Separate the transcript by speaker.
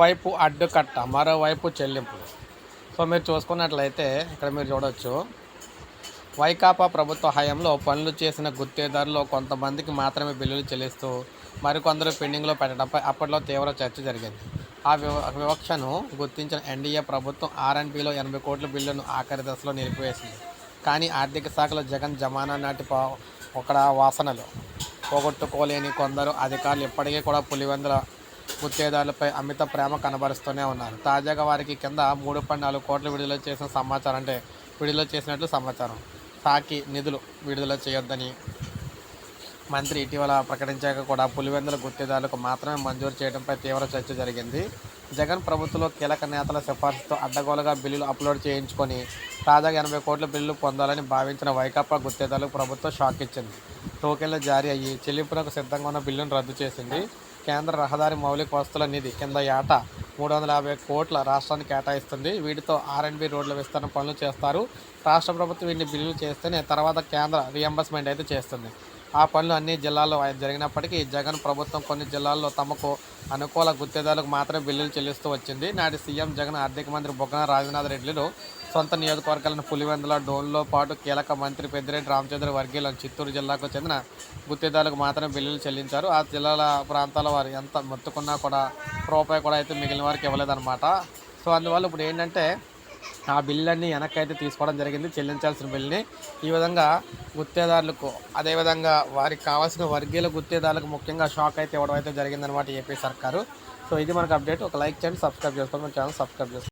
Speaker 1: ఒకవైపు అడ్డుకట్ట మరోవైపు చెల్లింపులు. సో మీరు చూసుకున్నట్లయితే ఇక్కడ మీరు చూడవచ్చు వైకాపా ప్రభుత్వ హయాంలో పనులు చేసిన గుత్తేదారులో కొంతమందికి మాత్రమే బిల్లులు చెల్లిస్తూ మరికొందరు పెండింగ్లో పెట్టడంపై అప్పట్లో తీవ్ర చర్చ జరిగింది. ఆ వివ వివక్షను గుర్తించిన ఎన్డీఏ ప్రభుత్వం ఆర్ఎన్బిలో ఎనభై కోట్ల బిల్లును ఆఖరి దశలో నిలిపివేసింది. కానీ ఆర్థిక శాఖలో జగన్ జమానా నాటి పా ఒకడ వాసనలు పోగొట్టుకోలేని కొందరు అధికారులు ఇప్పటికీ కూడా పులివెందుల గుత్తేదారులపై అమిత ప్రేమ కనబరుస్తూనే ఉన్నారు. తాజాగా వారికి కింద మూడు పాయింట్ నాలుగు కోట్లు విడుదల చేసిన సమాచారం అంటే విడుదల చేసినట్లు సమాచారం. సాకి నిధులు విడుదల చేయొద్దని మంత్రి ఇటీవల ప్రకటించాక కూడా పులివెందుల గుత్తేదారులకు మాత్రమే మంజూరు చేయడంపై తీవ్ర చర్చ జరిగింది. జగన్ ప్రభుత్వంలో కీలక నేతల సిఫార్సుతో అడ్డగోలుగా బిల్లులు అప్లోడ్ చేయించుకొని తాజాగా ఎనభై కోట్ల బిల్లులు పొందాలని భావించిన వైకాపా గుత్తేదారులకు ప్రభుత్వం షాక్ ఇచ్చింది. టోకెన్లు జారీ అయ్యి చెల్లింపులకు సిద్ధంగా ఉన్న బిల్లును రద్దు చేసింది. కేంద్ర రహదారి మౌలిక వసతుల నిధి కింద ఏటా మూడు వందల యాభై కోట్ల రాష్ట్రానికి కేటాయిస్తుంది. వీటితో ఆర్ఎండ్బి రోడ్ల విస్తరణ పనులు చేస్తారు. రాష్ట్ర ప్రభుత్వం వీటిని బిల్లులు చేస్తేనే తర్వాత కేంద్ర రియంబర్స్మెంట్ అయితే చేస్తుంది. ఆ పనులు అన్ని జిల్లాల్లో జరిగినప్పటికీ జగన్ ప్రభుత్వం కొన్ని జిల్లాల్లో తమకు అనుకూల గుత్తేదారులకు మాత్రమే బిల్లులు చెల్లిస్తూ వచ్చింది. నాటి సీఎం జగన్ ఆర్థిక మంత్రి బొగ్గన రాజనాథ్ రెడ్డిలు సొంత నియోజకవర్గాలను పులివెందుల డోన్లో పాటు కీలక మంత్రి పెద్దిరెడ్డి రామచంద్ర వర్గీయులను చిత్తూరు జిల్లాకు చెందిన గుత్తేదారులకు మాత్రమే బిల్లులు చెల్లించారు. ఆ జిల్లాల ప్రాంతాల వారు ఎంత మొత్తుకున్నా కూడా రూపాయి కూడా అయితే మిగిలిన వారికి ఇవ్వలేదన్నమాట. సో అందువల్ల ఇప్పుడు ఏంటంటే ఆ బిల్లులన్నీ వెనక్కైతే తీసుకోవడం జరిగింది చెల్లించాల్సిన బిల్లుని. ఈ విధంగా గుత్తేదారులకు అదేవిధంగా వారికి కావాల్సిన వర్గీయుల గుత్తేదారులకు ముఖ్యంగా షాక్ అయితే ఇవ్వడం అయితే జరిగిందనమాట ఏపీ సర్కారు. సో ఇది మనకు అప్డేట్. ఒక లైక్ చేయండి సబ్స్క్రైబ్ చేసుకోండి మన ఛానల్ సబ్స్క్రైబ్ చేసుకోండి.